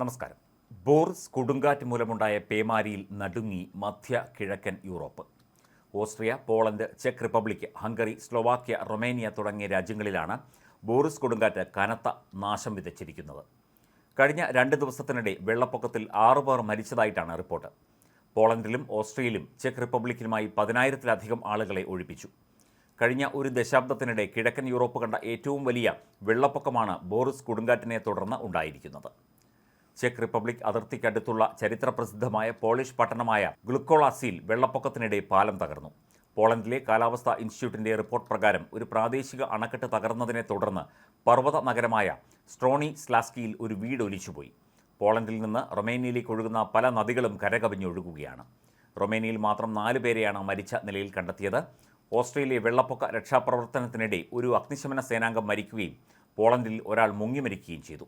നമസ്കാരം. ബോറിസ് കൊടുങ്കാറ്റ് മൂലമുണ്ടായ പേമാരിയിൽ നടുങ്ങി മധ്യ കിഴക്കൻ യൂറോപ്പ്. ഓസ്ട്രിയ പോളണ്ട് ചെക്ക് റിപ്പബ്ലിക് ഹംഗറി സ്ലോവാക്യ റൊമേനിയ തുടങ്ങിയ രാജ്യങ്ങളിലാണ് ബോറിസ് കൊടുങ്കാറ്റ് കനത്ത നാശം വിതച്ചിരിക്കുന്നത്. കഴിഞ്ഞ രണ്ട് ദിവസത്തിനിടെ വെള്ളപ്പൊക്കത്തിൽ ആറുപേർ മരിച്ചതായിട്ടാണ് റിപ്പോർട്ട്. പോളണ്ടിലും ഓസ്ട്രിയയിലും ചെക്ക് റിപ്പബ്ലിക്കിലുമായി പതിനായിരത്തിലധികം ആളുകളെ ഒഴിപ്പിച്ചു. കഴിഞ്ഞ ഒരു ദശാബ്ദത്തിനിടെ കിഴക്കൻ യൂറോപ്പ് കണ്ട ഏറ്റവും വലിയ വെള്ളപ്പൊക്കമാണ് ബോറിസ് കൊടുങ്കാറ്റിനെ തുടർന്ന് ഉണ്ടായിരിക്കുന്നത്. ചെക്ക് റിപ്പബ്ലിക് അതിർത്തിക്കടുത്തുള്ള ചരിത്രപ്രസിദ്ധമായ പോളിഷ് പട്ടണമായ ഗ്ലുക്കോളാസിയിൽ വെള്ളപ്പൊക്കത്തിനിടെ പാലം തകർന്നു. പോളണ്ടിലെ കാലാവസ്ഥാ ഇൻസ്റ്റിറ്റ്യൂട്ടിന്റെ റിപ്പോർട്ട് പ്രകാരം ഒരു പ്രാദേശിക അണക്കെട്ട് തകർന്നതിനെ തുടർന്ന് പർവത നഗരമായ സ്ട്രോണി സ്ലാസ്കിയിൽ ഒരു വീട് ഒലിച്ചുപോയി. പോളണ്ടിൽ നിന്ന് റൊമേനിയയിലേക്ക് ഒഴുകുന്ന പല നദികളും കരകവിഞ്ഞൊഴുകുകയാണ്. റൊമേനിയയിൽ മാത്രം നാല് പേരെയാണ് മരിച്ച നിലയിൽ കണ്ടെത്തിയത്. ഓസ്ട്രേലിയ വെള്ളപ്പൊക്ക രക്ഷാപ്രവർത്തനത്തിനിടെ ഒരു അഗ്നിശമന സേനാംഗം മരിക്കുകയും പോളണ്ടിൽ ഒരാൾ മുങ്ങി മരിക്കുകയും ചെയ്തു.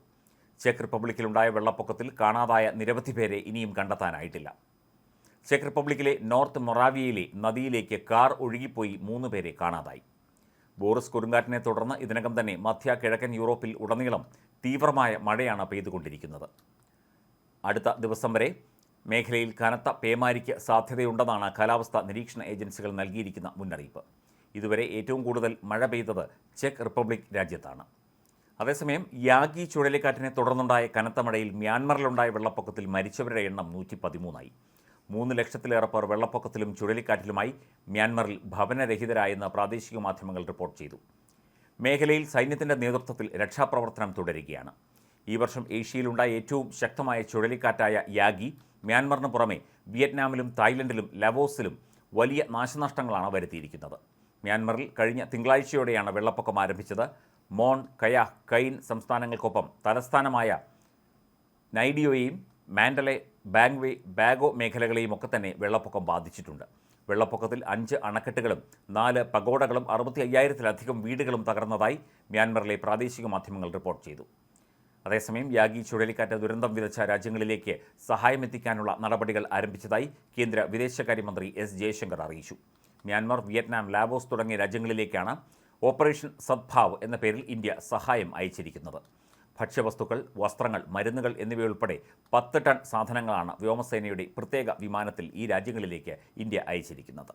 ചെക്ക് റിപ്പബ്ലിക്കിലുണ്ടായ വെള്ളപ്പൊക്കത്തിൽ കാണാതായ നിരവധി പേരെ ഇനിയും കണ്ടെത്താനായിട്ടില്ല. ചെക്ക് റിപ്പബ്ലിക്കിലെ നോർത്ത് മൊറാവിയയിലെ നദിയിലേക്ക് കാർ ഒഴുകിപ്പോയി മൂന്ന് പേരെ കാണാതായി. ബോറിസ് കൊടുങ്കാറ്റിനെ തുടർന്ന് ഇതിനകം തന്നെ മധ്യ കിഴക്കൻ യൂറോപ്പിൽ ഉടനീളം തീവ്രമായ മഴയാണ് പെയ്തുകൊണ്ടിരിക്കുന്നത്. അടുത്ത ദിവസം വരെ മേഖലയിൽ കനത്ത പേമാരിക്ക് സാധ്യതയുണ്ടെന്നാണ് കാലാവസ്ഥാ നിരീക്ഷണ ഏജൻസികൾ നൽകിയിരിക്കുന്ന മുന്നറിയിപ്പ്. ഇതുവരെ ഏറ്റവും കൂടുതൽ മഴ പെയ്തത് ചെക്ക് റിപ്പബ്ലിക് രാജ്യത്താണ്. അതേസമയം യാഗി ചുഴലിക്കാറ്റിനെ തുടർന്നുണ്ടായ കനത്ത മഴയിൽ മ്യാൻമറിലുണ്ടായ വെള്ളപ്പൊക്കത്തിൽ മരിച്ചവരുടെ എണ്ണം നൂറ്റി പതിമൂന്നായി മൂന്ന് ലക്ഷത്തിലേറെ പേർ വെള്ളപ്പൊക്കത്തിലും ചുഴലിക്കാറ്റിലുമായി മ്യാൻമറിൽ ഭവനരഹിതരായെന്ന് പ്രാദേശിക മാധ്യമങ്ങൾ റിപ്പോർട്ട് ചെയ്തു. മേഖലയിൽ സൈന്യത്തിന്റെ നേതൃത്വത്തിൽ രക്ഷാപ്രവർത്തനം തുടരുകയാണ്. ഈ വർഷം ഏഷ്യയിലുണ്ടായ ഏറ്റവും ശക്തമായ ചുഴലിക്കാറ്റായ യാഗി മ്യാൻമറിന് പുറമെ വിയറ്റ്നാമിലും തായ്ലൻഡിലും ലവോസിലും വലിയ നാശനഷ്ടങ്ങളാണ് വരുത്തിയിരിക്കുന്നത്. മ്യാൻമറിൽ കഴിഞ്ഞ തിങ്കളാഴ്ചയോടെയാണ് വെള്ളപ്പൊക്കം ആരംഭിച്ചത്. മോൺ കയ കൈൻ സംസ്ഥാനങ്ങൾക്കൊപ്പം തലസ്ഥാനമായ നൈഡിയോയെയും മാൻഡലെ ബാങ്വേ ബാഗോ മേഖലകളെയും ഒക്കെ തന്നെ വെള്ളപ്പൊക്കം ബാധിച്ചിട്ടുണ്ട്. വെള്ളപ്പൊക്കത്തിൽ അഞ്ച് അണക്കെട്ടുകളും നാല് പഗോഡകളും അറുപത്തി അയ്യായിരത്തിലധികം വീടുകളും തകർന്നതായി മ്യാൻമറിലെ പ്രാദേശിക മാധ്യമങ്ങൾ റിപ്പോർട്ട് ചെയ്തു. അതേസമയം യാഗി ചുഴലിക്കാറ്റ് ദുരന്തം വിതച്ച രാജ്യങ്ങളിലേക്ക് സഹായമെത്തിക്കാനുള്ള നടപടികൾ ആരംഭിച്ചതായി കേന്ദ്ര വിദേശകാര്യമന്ത്രി എസ് ജയശങ്കർ അറിയിച്ചു. മ്യാൻമർ വിയറ്റ്നാം ലാവോസ് തുടങ്ങിയ രാജ്യങ്ങളിലേക്കാണ് ഓപ്പറേഷൻ സദ്ഭാവ് എന്ന പേരിൽ ഇന്ത്യ സഹായം അയച്ചിരിക്കുന്നത്. ഭക്ഷ്യവസ്തുക്കൾ വസ്ത്രങ്ങൾ മരുന്നുകൾ എന്നിവയുൾപ്പെടെ പത്ത് ടൺ സാധനങ്ങളാണ് വ്യോമസേനയുടെ പ്രത്യേക വിമാനത്തിൽ ഈ രാജ്യങ്ങളിലേക്ക് ഇന്ത്യ അയച്ചിരിക്കുന്നത്.